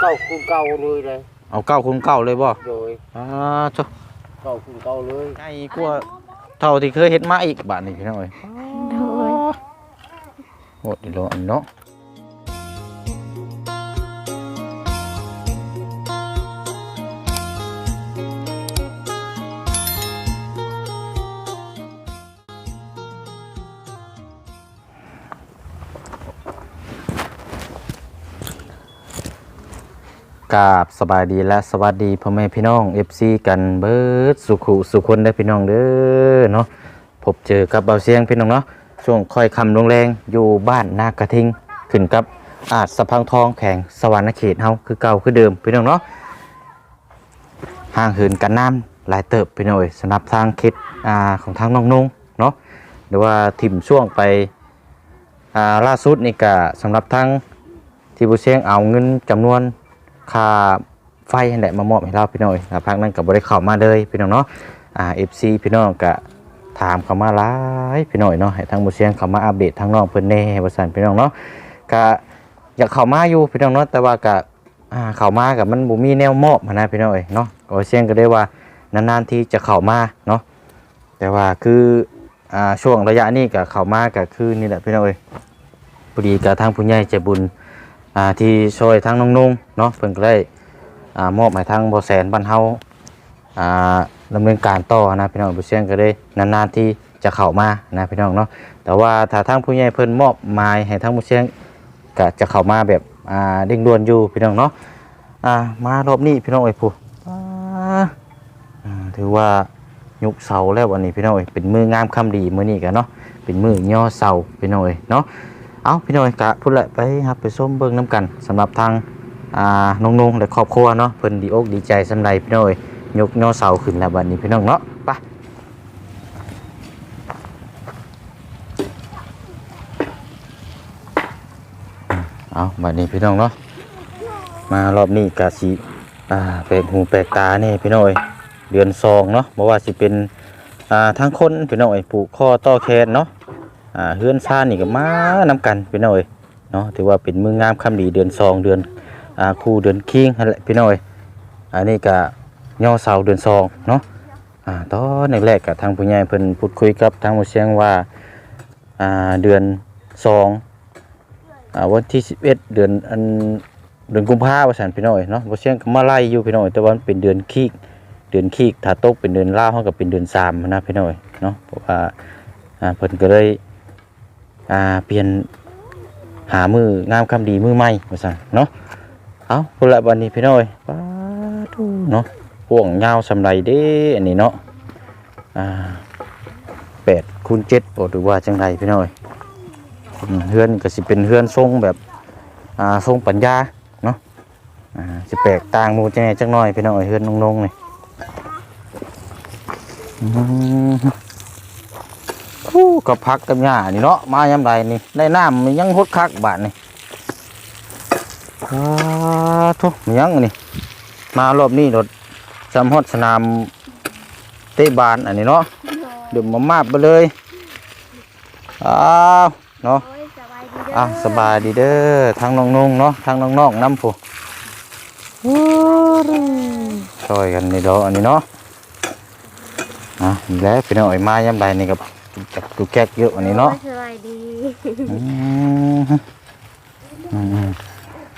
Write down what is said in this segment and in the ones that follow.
เก้าคูณเก้าเลยเลยเอาเก้าคูณเก้าเลยบ่โดยอ่าจ้ะเก้าคูณเก้าเลยใหญ่กว่าเท่าที่เคยเฮ็ดมาอีกบาทนี่พี่น้องเอ้ยโดย โหดอีหลออันเนาะ กาบสบายดีและสวัสดีพ่อแม่พี่น้อง FC กันเบิดสุขุสุคนได้พี่น้องเด้อเนาะพบเจอกับเบาเสียงพี่น้องเนาะช่วงค่อยคำลงแรงอยู่บ้านนากระทิงขึ้นกับอาจสะพังทองแข่งสวรรค์เขตเฮาคือเก่าคือเดิมพี่น้องเนาะห่างเหินกันน้ำหลายเติบพี่น้องเอ้ยสำหรับทางคิดอ่าของทางน้องนุ่งเนาะหรือว่าทิมช่วงไปอ่าล่าสุดนี่ก็สำหรับทางที่บุเสียงเอาเงินจำนวน ค่าไฟแหละมามอบให้เราพี่น้องแล้วพักนั้นกับบริเข้ามาเลยพี่น้องเนาะอ่าเอฟซีพี่น้องก็ถามเขามาหลายพี่น้องเนาะให้ทางบุเชียงเขามาอัปเดตทางน้องเพิ่นแน่ว่าซั่นพี่น้องเนาะก็อยากเข้ามาอยู่พี่น้องเนาะแต่ว่าก็อ่าเข้ามากับมันบ่มีแนวมอบนะพี่น้องเอ้ยเนาะก็เชียงก็ได้ว่านานๆที่จะเข้ามาเนาะแต่ว่าคืออ่าช่วงระยะนี้ก็เข้ามาก็คือนี่แหละพี่น้องเอ้ยพอดีกับทางผู้ใหญ่ใจบุญ อ่าที่ช่วยทางน้องนุ่งเนาะเพิ่นก็ได้อ่ามอบให้ทางบ่แสนบ้านเฮาอ่าดำเนินการต่อนะพี่น้องผู้เชียงก็ได้นานๆที่จะเข้ามานะพี่น้องเนาะแต่ว่าถ้าทางผู้ใหญ่เพิ่นมอบหมายให้ทางผู้เชียงก็จะเข้ามาแบบอ่าเร่งด่วนอยู่พี่น้องเนาะอ่ามารอบนี้พี่น้องเอ้ยผู้ถือว่ายุกเสาแล้ววันนี้พี่น้องเอ้ยเป็นมืองามคำดีมื้อนี้กันเนาะเป็นมือย่อเสาพี่น้องเอ้ยเนาะ เอาพี่น้อยกะพูดแหละไปครับไปส้มเบิ้งน้ำกันสำหรับทางอ่านงนงและครอบครัวเนาะเพิ่นดีอกดีใจสำหรับพี่น้อยยกย่อเสาขึ้นแล้วบัดนี้พี่น้องเนาะไปเอาบัดนี้พี่น้องเนาะมารอบนี้กะสิอ่าแปลกหูแปลกตาเนี่พี่น้อยเดือนซองเนาะบ่ว่าสิเป็นอ่าทั้งคนพี่น้อยผูกข้อต่อแขนเนาะ อ่าเฮือนซ่านนี่ก็มานำกันพี่น้อยเนาะถือว่าเป็นมืองามคำดีเดือนสองเดือนอ่าคู่เดือนคิงนั่นแหละพี่น้อยอันนี้ก็ย่อเสาเดือนสองเนาะอ่าตอนแรกๆกับทางผู้ใหญ่เพิ่นพูดคุยกับทางผู้เชียงว่าอ่าเดือนสองอ่าวันที่สิบเอ็ดเดือนอันเดือนกุมภาพันธ์ว่าซั่นพี่น้อยเนาะผู้เชียงก็มาไล่อยู่พี่น้อยแต่ว่ามันเป็นเดือนคิกเดือนคิกถ้าตกเป็นเดือนลาวเฮาก็เป็นเดือนสามนะพี่น้อยเนาะเพราะว่าอ่าเพิ่นก็เลย อ่าเปลี่ยนหามืองามคำดีมือใหม่ว่าซั่นเนาะเอาพุ่นละวันนี้พี่น้อยป้าดูเนาะพ่วงยาวสำไรเด้อันนี้เนาะอ่าแปดคูณเจ็ดหรือว่าจังไรพี่น้อยเฮือนก็สิเป็นเฮือนทรงแบบอ่าทรงปัญญาเนาะอ่าสิแปลกต่างหมูจังไงจังน้อยพี่น้อยเฮือนนงๆนี่อืม คู่กับพักกับหญ้านี่เนาะมายามใดนี่ได้น้ำมันยังหดคักบาดนี่อ้าทุกมันยังนี่มารอบนี้รถจำฮอดสนามเตะบานอันนี้เนาะเดี๋ยวมามาบไปเลยอ้าวเนาะโอ้ยสบายดีเด้ออะสบายดีเด้อทางน้องนงเนาะทางน้องนอกน้ำผู้ช่วยกันนี่เนาะอันนี้เนาะอะแล้วพี่น้องไอ้มายามใดนี่กับ จับตูแก๊กเยอะอันนี้เนาะโอ้ยสบายดีอืมอืม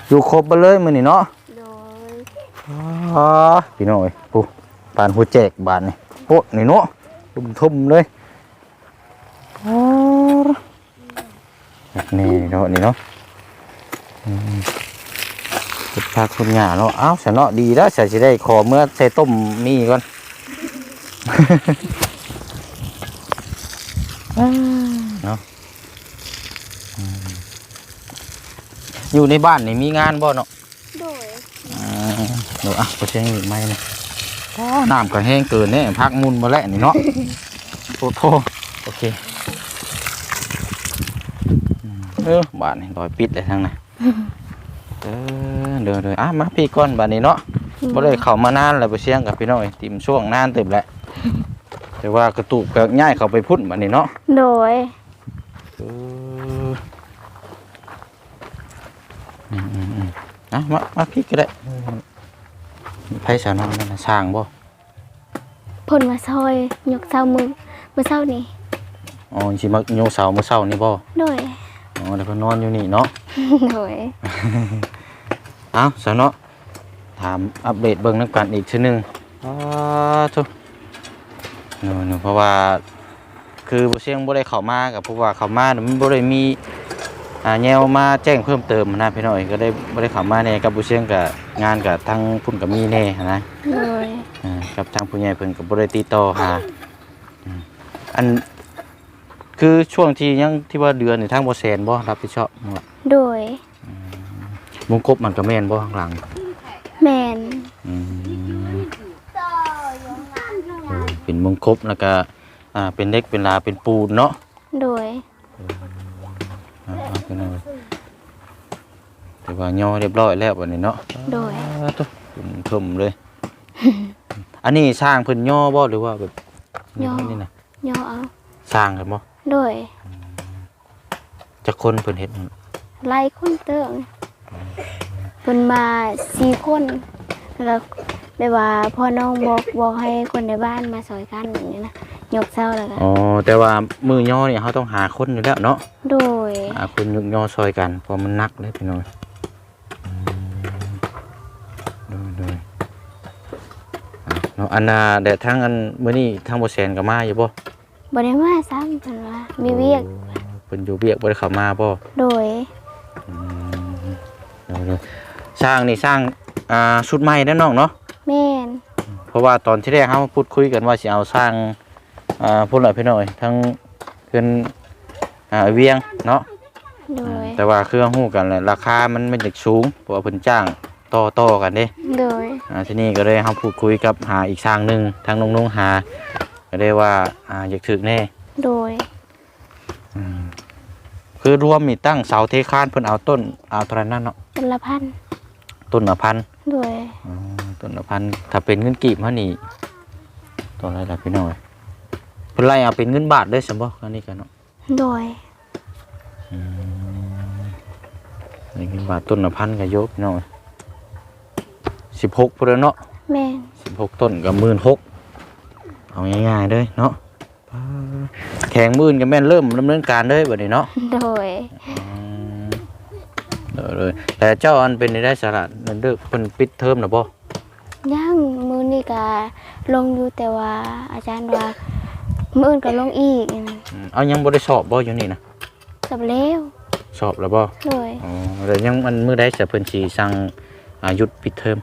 อยู่ครบไปเลยมือนี่เนาะโดยอ๋อพี่น้องเอ้ยปุ๊ปานหัวแจกบานนี่โอ้นี่เนาะทุ่มทุ่มๆเลยอ๋อนี่เนาะนี่เนาะอืมพุดพักคุณหญ้าเนาะอ้าวฉันเนาะดีแล้วฉันจะได้ขอเมื่อใส่ต้มมีก่อน เนาะอืมอยู่ในบ้านนี่มีงานบ่เนาะโดยอ่าเดี๋ยวอะก็เชียงอีกไหมนะอ๋อน้ำก็แห้งเกินเนี่ยพักมุนมาแล้วนี่เนาะโอ้โหโอเคอืมเออบ้านนี่รอยปิดเลยทั้งนั้นเออเดี๋ยวเดี๋ยวอะมาพี่ก้อนบ้านนี้เนาะบ่ได้เข้ามานานแล้วไปเชียงกับพี่น้อยติมช่วงนานเต็มแล้ว แต่ว่ากระตุกก็ง่ายเข้าไปพุ่นบ้านนี้เนาะโดยเอออืมอืมอืมนะมามาพี่ก็ได้ไผสาวนอนนั่นน่ะสร้างบ่เพ่นมาซอยยกเสามือเมื่อเช้านี่อ๋อสิมาโยเสามื้อเช้านี่บ่โดย อ๋อแล้วก็นอนอยู่นี่เนาะ โดย เอ้าสาวเนาะถามอัปเดตเบิ่งนํกันอีกทีหนึงอ้าทุ เนาะๆเพราะว่าคือบ่เสียงบ่ได้เข้ามากับเพราะว่าเข้ามาน่ะมันบ่ได้มีอ่าแนวมาแจ้งเพิ่มเติมนะพี่น้อยก็ได้บ่ได้เข้ามาแน่กับบ่เสียงกับงานกับทางพุ่นก็มีแน่นะโดยอ่ากับทางผู้ใหญ่เพิ่นก็บ่ได้ติดต่อหาอืมอัน คือช่วงที่ยังที่ว่าเดือนนี่ทางบ่แซนบ่รับผิดชอบบ่โดย มงกบมันก็แม่นบ่ข้างหลัง แมน เออเป็นมงกบแล้วก็อ่าเป็นเล็กเป็นลาเป็นปูนเนาะโดยอ่าเอาขึ้นเลยแต่ว่าย่อเรียบร้อยแล้วบัดนี้เนาะโดยอ่าตุ๊ผมชมเลย อันนี้สร้างเพิ่นย่อบ่หรือว่าแบบนี่นี่นะย่อเอาสร้างกันบ่โดยจักคนเพิ่นเฮ็ดนั่นไล่คนเติงเพิ่นมาสี่คนแล้ว แบบว่าพ่อน้องบอกบอกให้คนในบ้านมาซอยกันอย่างนี้นะยกเสาแล้วก็อ๋อแต่ว่ามือย่อเนี่ยเขาต้องหาคนอยู่แล้วเนาะโดยหาคนยกย่อซอยกันเพราะมันหนักเลยพี่น้อยอืมดูดูอะเนาะอันน่ะแต่ทั้งอันมื้อนี้ทั้งบ่แซนก็มาอยู่บ่บ่ได้มาซ้ำเพิ่นว่ามีเวียกโอ้เพิ่นอยู่เวียกบ่ได้เข้ามาบ่โดยอืมดูดูสร้างนี่สร้างอ่าชุดใหม่แน่น้องเนาะแม่น เพราะว่าตอนที่แรกเฮาพูดคุยกันว่าสิเอาสร้างอ่าพุ่นหน่อยพี่น้อยทั้งเพิ่นอ่าเวียงเนาะโดยแต่ว่าเครื่องฮู้กันแหละราคามันมันจะสูงเพราะว่าเพิ่นจ้างต่อต่อกันเด้โดยอ่าทีนี้ก็เลยเฮาพูดคุยกับหาอีกทางหนึงทางน้องๆหา ก็ได้ว่าอ่าอยากถึกแน่โดยอืมคือรวมมีตั้งเสาเทคานเพิ่นเอาต้นเอาเท่าไหร่นั่นเนาะเป็นละพันต้นละพันโดยอ๋อ ต้นละพันถ้าเป็นเงินกีบเฮานี่ต้นอะไรล่ะพี่น้อยเพิ่นไล่เอาเป็นเงินบาทได้ซั่นบ่อันนี้กันเนาะโดยอืมนี่เงินบาทต้นละพันก็เยอะพี่น้อย16พุ่นแล้วเนาะแม่นสิบหกต้นกับหมื่นหกเอาง่ายๆเลยเนาะแข่งหมื่นกับแม่นเริ่มดำเนินการเลยแบบนี้เนาะโดยอืมเออเลยแต่เจ้าอันเป็นในได้สาระนั่นเด้อเพิ่นปิดเทอมนะบ่ ย่างมือนี่ก็ลงอยู่แต่ว่าอาจารย์ว่ามืออื่นก็ลงอีกนะอืมเอายังบ่ได้สอบบ่อยู่นี่นะกับเล้วสอบแล้วบ่โดยอ๋อแล้วยังมันมื้อใดจะเพิ่นสิสั่งอายุดปิดเทอม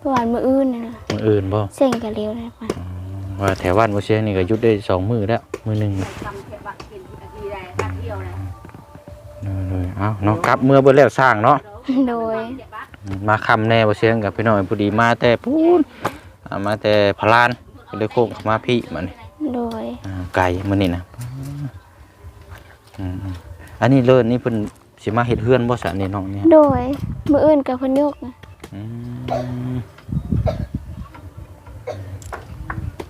ประวันมืออื่นนะมื้ออื่นบ่เส้นกับเลี้ยวนะมันว่าแถวบ้านบ่เชียงนี่ก็หยุดได้สองมื้อแล้วมื้อหนึงเออเลยเอาเนาะกลับเมื่อเบิดแล้วสร้างเนาะ โดย มาคำแน่บ่เสียงกับพี่น้อยพอดีมาแต่พูนอ่ามาแต่พลานก็เลยโค้งเข้ามาพี่มันโดยอ่าไก่มันนี่นะอืมอันนี้เลิศนี่เพิ่นสิมาเฮ็ดเฮือนบ่ซะนี่น้องเนี่ยโดยมืออื่นกับเพนยกนะอืม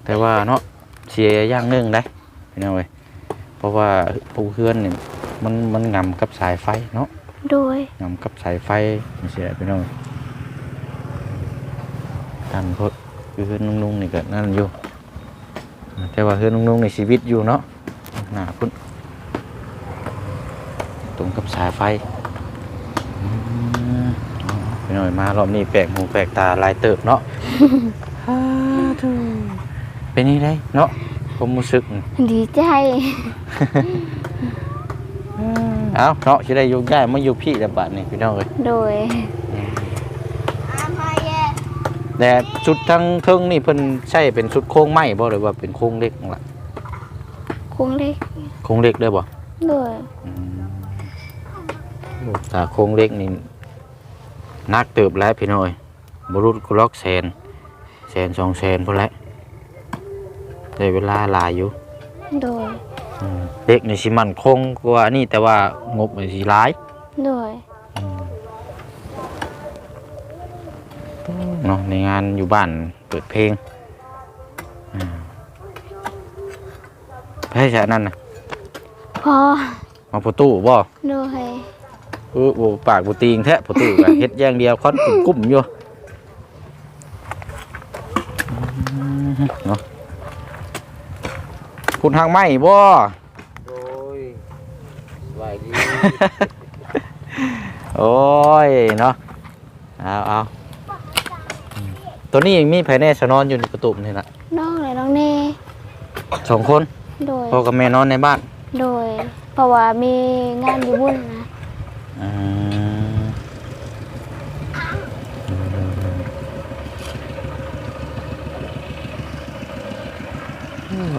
แต่ว่าเนาะเสียอย่างหนึงได้พี่น้องเว้ยเพราะว่าผู้เฮือนนี่มันมันงํกับสายไฟเนาะ โดยงำกับสายไฟไม่ใช่พี่น้องท่านพดคือเพื่อนนุ่งๆนี่ก็นั่นอยู่ แต่ว่าเพื่อนนุ่งๆในชีวิตอยู่เนาะหน้าพุ่นตรงกับสายไฟอืมเอาพี่น้อยมารอบนี้แปลกหูแปลกตาหลายเติบเนาะฮ่าทูเป็นนี่ได้เนาะผมรู้สึก ดีใจ เอาเนาะจะได้อยู่ง่ายมาอยู่พี่แต่บัดนี่พี่น้องเอ้ยโดยแต่ชุดทั้งเทิงนี่เพิ่นใช่เป็นชุดโค้งไม้บ่หรือว่าเป็นโค้งเล็กนั่นล่ะคุ้งเล็กโค้งเล็กเด้อบ่โดยอืมถ้าโค้งเล็กนี่นักเติบแล้วพี่น้อยบ่รุดกุล็อกแสนแสนสองแสนพุ่นแหละได้เวลาหลายอยู่โดยอืม เล็กนี่สิมั่นคงกว่านี่แต่ว่างบนี่สิหลายโดยเนาะในงานอยู่บ้านเปิดเพลงอ่าไปใช่นั่นน่ะพอมาประตูบ่โดยเออโอ้ปากบ่ตีงแท้ประตูก็เฮ็ดอย่างเดียวคอนกุ้มๆอยู่อืมเนาะ คุณทางไม้บ่โดยสบายดี โอ้ยเนาะเอาเอาอืมตัวนี้ยังมีภายในสนอนอยู่ในประตูนี่ละน้องเลยน้องเน่สองคนโดย พ่อกับแม่นอนในบ้านโดย เพราะว่ามีงานอยู่บุญนะ อืม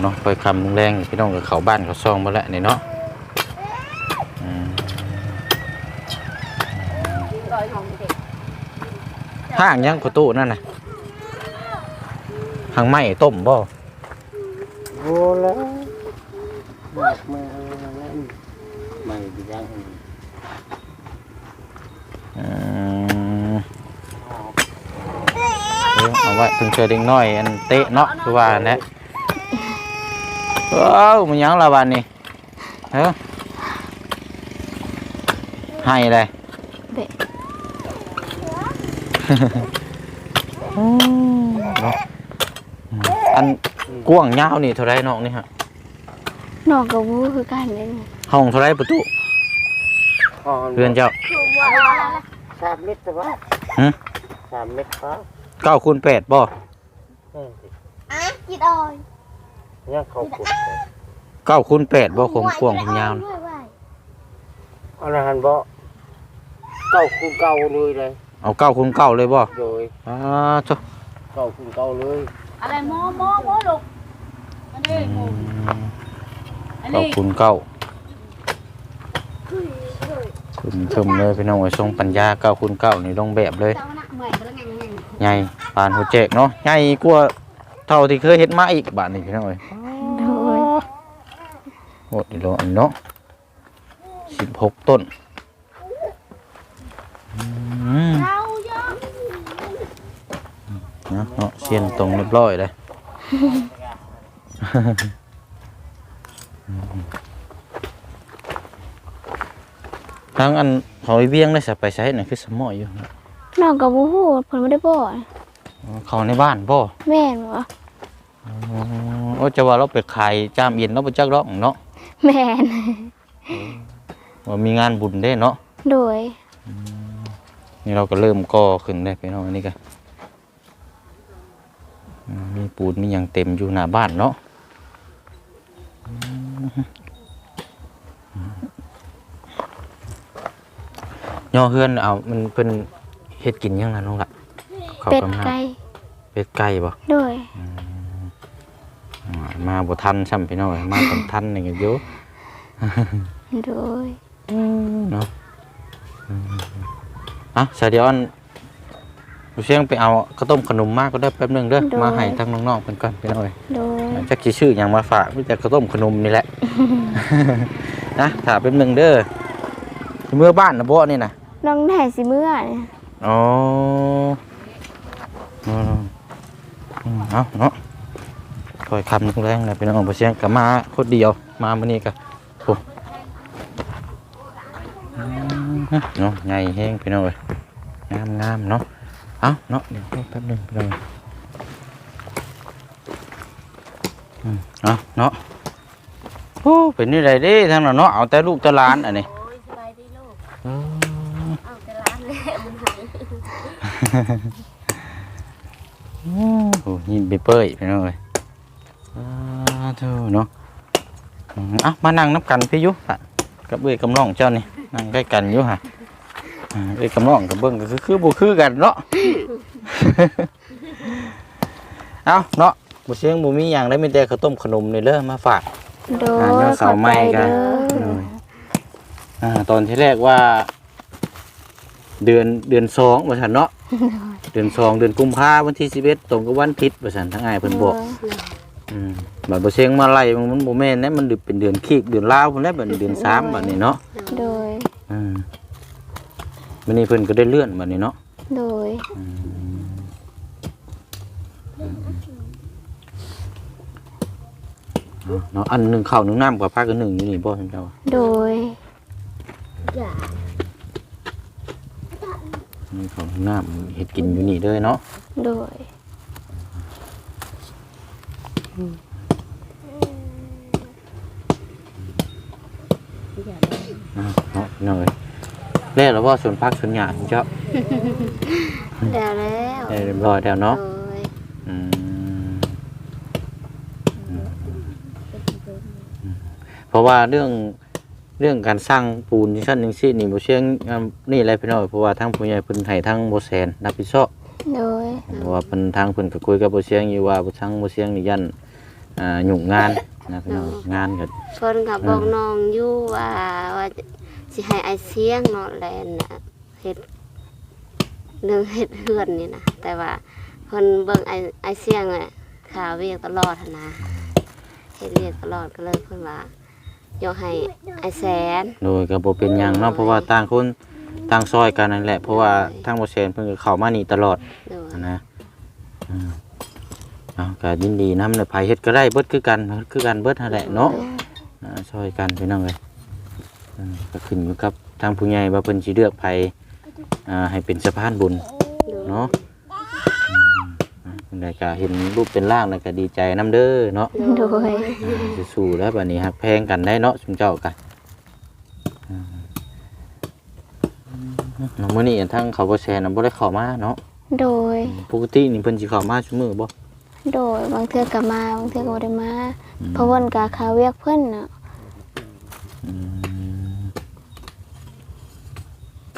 เนาะไปคำแรงๆพี่น้องกับเขาบ้านเขาซองมาแล้วนี่เนาะอืมห้างยังประตูนั่นน่ะห้างไม้ต้มบ่โอ้แล้วมากมาแล้วไม่ดีจังอืมเอ้ยเอาไว้ถึงเจอเด็กน้อยอันเตะเนาะคือว่าแนะ เอ้ามันหยังละวันนี้เฮ้อให้เลยเบะเนาะอืมอันกว้างยาวนี่เท่าไรน้องนี่ฮะน้องกับวูคือกันเลยนะห้องเท่าไรประตูเรือนเจ้าสามเมตรแต่ว่าหึสามเมตรครับเก้าคูณแปดบ่เออจิตอ่อย ยังเขาขุดเก้าคูณแปดบ่คงกว้างคงยาวนะอันนั้นบ่เก้าคูณเก้าเลยเลยเอาเก้าคูณเก้าเลยบ่โดยอ้าจ้ะเก้าคูณเก้าเลยอะไรโมโมโมลูกอันนี้โมอันเก้านี้คูณเก้าคุณชมเลยพี่น้องไอ้ทรงปัญญาเก้าคูณเก้านี่ลงแบบเลย เจ้าหน้าเหมือนกันแล้วไงไง ใหญ่ปานหัวเจกเนาะใหญ่กว่า เท่าที่เคยเห็นมาอีกบาทนี่พี่น้องเอ้ยโดยโอ้ดีโลอันเนาะสิบหกต้นอืมเราเยอะเนาะเนาะเสียนตรงเรียบร้อยเลยทางอันเขาไอ้เวียงได้สับไปใช้น่ะคือสมออยู่นะน้องกับวูฮูเพิ่นไม่ได้บอกอ๋อเขาในบ้านบ่แม่นบ่อ๋อ โอ้จะว่าเราไปขายจามเย็นเราไปจักรอกเนาะแม่นว่ามีงานบุญได้เนาะโดยนี่เราก็เริ่มก่อขึ้นได้ไปเนาะอันนี้ก็อืมมีปูนมีอย่างเต็มอยู่หน้าบ้านเนาะอืมย่อเฮือนเอามันเป็นเฮ็ดกินยังไงน้องละข้าวเป็ดกำลังไก่เป็ดไก่บ่โดยอ่า มาบ่ทันซ้ำพี่น้องเอ้ยมาตอนทันนี่ก็อยู่โดยเนาะอืมอะสายเดียวอันผู้เชียงไปเอาข้าวต้มขนมมากก็ได้แป๊บหนึงเด้อมาให้ทั้งน้องๆเพิ่นก่อนพี่น้องเอ้ยโดยจักสิชื่อหยังมาฝากมีแต่ข้าวต้มขนมนี่แหละนะถ้าแป๊บหนึงเด้อสิเมื่อบ้านนะบ่นี่นะน้องแห่สิเมื่อเนี่ยอ๋ออืมอืมเอาเนาะค อยคำแรงๆนะพี่น้องผู้เชียงก็มาคนเดียวมามื้อนี้ก็โอ้อืมเนาะใหญ่แฮงพี่น้องเอ้ยงามๆเนาะเอาเนาะเดี๋ยวแป๊บหนึงพี่น้องอืมเอาเนาะโอ้เป็นนี่ไรเด้ทางนั้นเนาะเอาแต่ลูกแต่หลานอันนี้โอ้ยสบายดีลูกเออเอาแต่ร้านเลยมันหายโอ้ยินไปเป้ยไปหน่อยอ่า เท่าเนาะอืมเอะมานั่งนับกันพี่ยุค่ะกับเอ้ยกำล่องเจ้านี่นั่งใกล้กันอยู่ค่ะอ่าเอ้ยกำล่องกับเบิ้งก็คือคือบ่คือกันเนาะเอาเนาะบ่เชียงบ่มีหยังได้มีแต่ข้าวต้มขนมนี่เด้อมาฝากโดอ่ายเดี๋ยวเสาไหม้กันขอบใจเด้ออ่าตอนที่แรกว่า เดือนเดือนสองว่าฉันเนาะเดือนสองเดือนกุมภาวันที่สิบเอ็ดตรงกับวันพิษว่าฉันทั้งอ้ายเพิ่นบอกอืม บัดบ่เชียงมาไล่มันบ่แม่นนะมันเป็นเดือนคีกเดือนลาวพุ่นแหละบัดนี้เดือนสามบัดนี้เนาะโดย อืมวันนี้เพิ่นก็ได้เลื่อนบัดนี้เนาะโดยเนาะอันหนึงข้าวหนึงน้ำกับผ้ากันหนึ่งอยู่นี่บ่ท่านเจ้าโดยมีของน้ำเฮ็ดกินอยู่นี่เด้อเนาะโดย อ่าเนาะ พี่น้องเอ้ยแล้วแล้วว่าสวนพักสวนหญ้าของเจ้าแล้วแล้วได้เรียบร้อยแล้วเนาะโดยอืมอืมอืมเพราะว่าเรื่องเรื่องการสร้างปูนที่ชั้นหนึ่งซี่นี่บ่เชียงอ่านี่แหละพี่น้องเพราะว่าทางผู้ใหญ่เพิ่นให้ทางบ่แสนรับผิดชอบ โดยเพราะว่าเพิ่นทางเพิ่นก็คุยกับบ่เชียงอยู่ว่าบ่ทางบ่เชียงนี่ยันอ่ายุ่งงานนะพี่น้องงานก็ เพิ่นก็บอกน้องอยู่ว่าว่า สิให้ไอเสียงเนาะแลนน่ะเฮ็ดเรื่องเฮ็ดเฮือนนี่นะแต่ว่าเพิ่นเบิ่งไอไอเสียงอะข่าวเวียกตลอดหั้นนะเฮ็ดเวียกตลอดก็เลยเพิ่นว่ายกให้ไอแสน โดยก็บ่เป็นหยังเนาะเพราะว่าต่างคนต่างซอยกันนั่นแหละ เพราะว่าทางบ่แสนเพิ่นก็เข้ามานี่ตลอด โดยนะอืมเอาก็ยินดีนำในภัยเฮ็ดก็ได้เบิดคือกัน คือกันเบิดนั่นแหละเนาะอ่าช่วยกันพี่น้องเลย อืมก็ขึ้นอยู่กับทางผู้ใหญ่ว่าเพิ่นสิเลือกไผอ่าให้เป็นสะพานบุญโดยเนาะอืมอ่าเพิ่นได้ก็เห็นรูปเป็นร่างแล้วก็ดีใจนํเด้อเนาะ โดยอ่าสู้ๆแล้วบัดนี้ฮักแพงกันได้เนาะซุมเจ้ากันอืมน้องมื้อนี้ทางเขาบ่แชร์นำบ่ได้เข้ามาเนาะโดย ปกตินี่เพิ่นสิเข้ามาซุมื้อบ่โดยบางเทื่อก็มาบางเทื่อก็บ่ได้มาเพราะเพิ่นก็คาเวียกเพิ่นน่ะอืม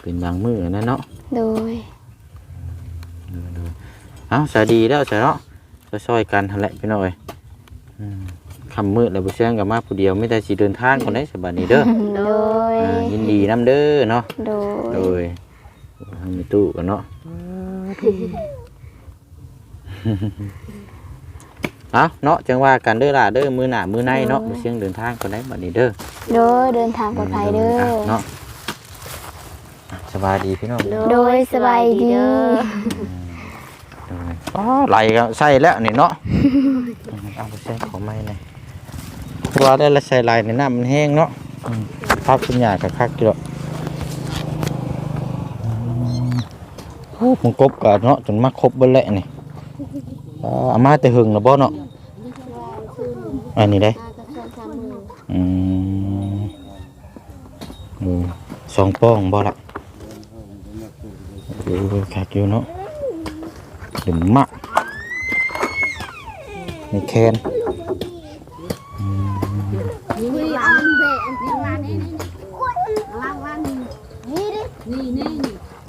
เป็นบางมือนะเนาะโดย เอาสาดีแล้วใช่เนาะซอยๆกันทันแหละพี่น้อยอืมคำมืดแล้วบุเชียงกับมาผู้เดียวไม่ได้สิเดินทางคนได้สบายนี้เด้อ โดย อ่ายินดีน้ำเด้อเนาะ โดโดยยทางมีตู้กันเนาะเอาเนาะจังว่ากันเด้อล่ะเด้อมือหน้ามือในเนาะบุเชียงเดินทางคนได้บัดนี้เด้อโดยเดินทางปลอดภัยเด้อเนาะอะส บายดีพี่น้องโดยสบายดีอ๋อไหลก็ใส่แล้วนี่เนาะเอาไปใส่ของไม่เลยเพราะว่าได้ละใส่ไหลในน้ำมันแห้งเนาะอืมภาพสัญญากับคักอยู่หรอกอืมโอ้ผมกบกับเนาะจนมาครบเบิ้ลแหละนี่อ่าอามาแต่หึงนะบ่เนาะอันนี้ได้อืมอืมสองป้องบ่ละ ดูคักอยู่เนาะหรือมะมีแคน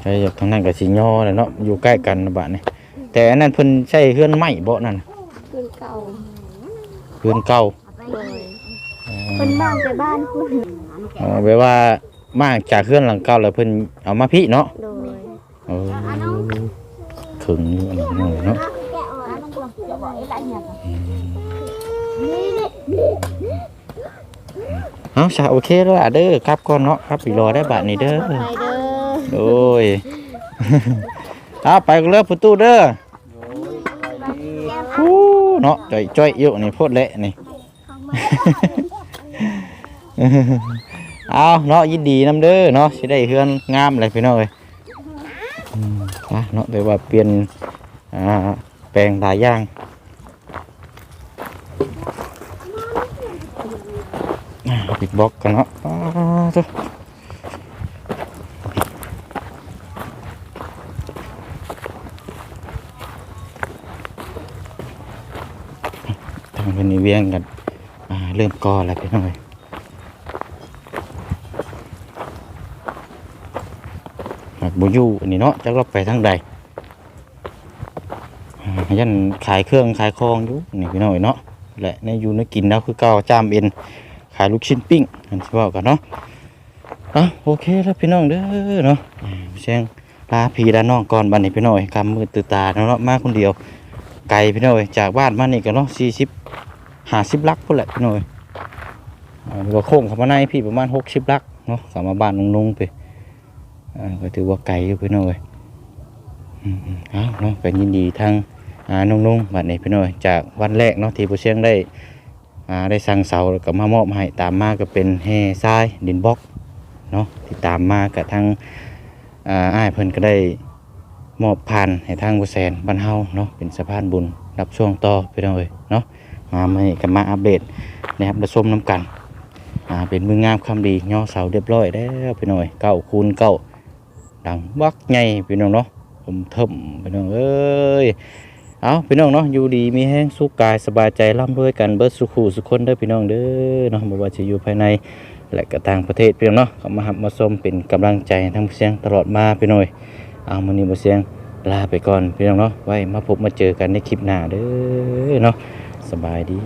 ใช่จากทางนั้นกับสีย่อเลยเนาะอยู่ใกล้กันนะบ้านนี่แต่อันนั้นเพิ่นใช่เฮือนไม้บ่นั่นน่ะเพิ่นเก่าเฮือนเก่าโดยเพิ่นบ้านไปบ้านคุณเออแปลว่ามาจากเฮือนหลังเก่าแล้วเพิ่นเอามาพี่เนาะโดยเออ ขึงอยู่อันนี้นเนาะเอาซะโอเคแล้วล่ะเด้อครับก่อนเนาะครับอีรอได้บาทนี้เด้อด้อโอ้ยเอาไปกันเลยประตูเด้อฮู้เนาะจ่อยจ่อยๆอยู่นี่โพดเละนี่เอาเนาะยินดีนํเด้อเนาะสิได้เฮือนงามเลยพี่น้องเอ้ยะเนาะแต่ว่าเปลี่ยนแปลงหลายอย่างปิดบล็อกกันเนาะจ้าทางเป็นเวียงกันเริ่มก่อแล้วพี่น้อย บุยูอันนี้เนาะจะเราไปทางใดยันขายเครื่องขายของอยู่นี่พี่น้อยเนาะแหละในอยู่ในกินแล้วคือเก้าจามเอ็นขายลูกชิ้นปิ้งอันที่ว่ากันเนาะอะโอเคแล้วพี่น้องเด้อเนาะเชียงลาพี่ลาน้องก่อนบันนี้พี่น้อยคำมือตื่นตาเนาะมาคนเดียว ไกลพี่น้อยจากบ้านมานี่ก็เนาะสี่สิบห้าสิบลักพุ่นแหละพี่น้อยอ่าหรือว่าโค้งเข้ามาในพี่ประมาณหกสิบลักเนาะเข้ามาบ้านนงๆไป ก็ถือว่าไกลอยู่พี่น้อยอืมๆเอาเนาะก็ยินดีทางอ่านงๆบัดนี้พี่น้อยจากวันแรกเนาะที่ผู้เชียงได้ได้สั่งเสาแล้วก็มามอบให้ตามมาก็เป็นแห่ทรายดินบล็อกเนาะที่ตามมากับทางอ่าอ้ายเพิ่นก็ได้มอบผ่านให้ทางบุแซนบ้านเฮาเนาะเป็นสะพานบุญรับช่วงต่อพี่น้อยเนาะมาไม่กับมาอัปเดตนะครับมาชมน้ำกันเป็นมืองามคำดีย่อเสาเรียบร้อยแล้วพี่น้อยเก้าคูณเก้า ดังบักไงพี่น้องเนาะผมเทิมพี่น้องเอ้ยเอาพี่น้องเนาะอยู่ดีมีแห้งสุขกายสบายใจร่ำรวยกันเบิดสุขูสุขคนเด้อพี่น้องเด้อเนาะบ่ว่าจะอยู่ภายในและก็ต่างประเทศพี่น้องเนาะเข้ามาหับมาชมเป็นกำลังใจทั้งเสียงตลอดมาพี่น้อยเอามื้อนี้บ่เสียงลาไปก่อนพี่น้องเนาะไว้มาพบมาเจอกันในคลิปหน้าเด้อเนาะสบายดี